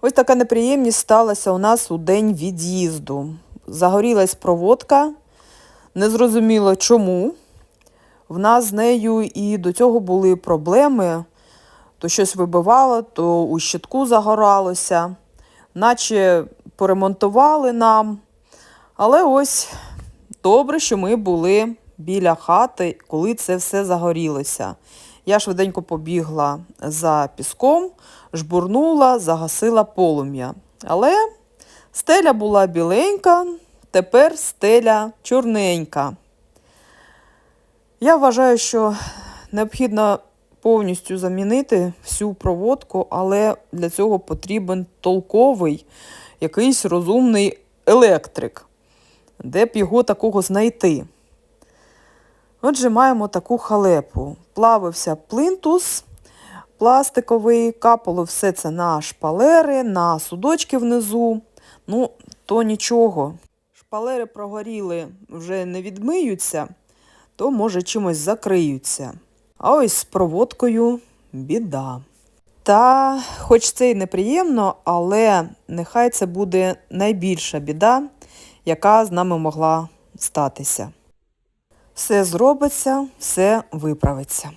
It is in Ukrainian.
Ось така неприємність сталася у нас у день від'їзду. Загорілась проводка, незрозуміло чому. В нас з нею і до цього були проблеми. То щось вибивало, то у щитку загоралося, наче поремонтували нам. Але ось добре, що ми були біля хати, коли це все загорілося. Я швиденько побігла за піском, жбурнула, загасила полум'я. Але стеля була біленька, тепер стеля чорненька. Я вважаю, що необхідно повністю замінити всю проводку, але для цього потрібен толковий, якийсь розумний електрик. Де б його такого знайти? Отже, маємо таку халепу. Плавився плинтус пластиковий, капало все це на шпалери, на судочки внизу. Ну, то нічого. Шпалери прогоріли, вже не відмиються, то може чимось закриються. А ось з проводкою біда. Та, хоч це й неприємно, але нехай це буде найбільша біда, яка з нами могла статися. Все зробиться, все виправиться.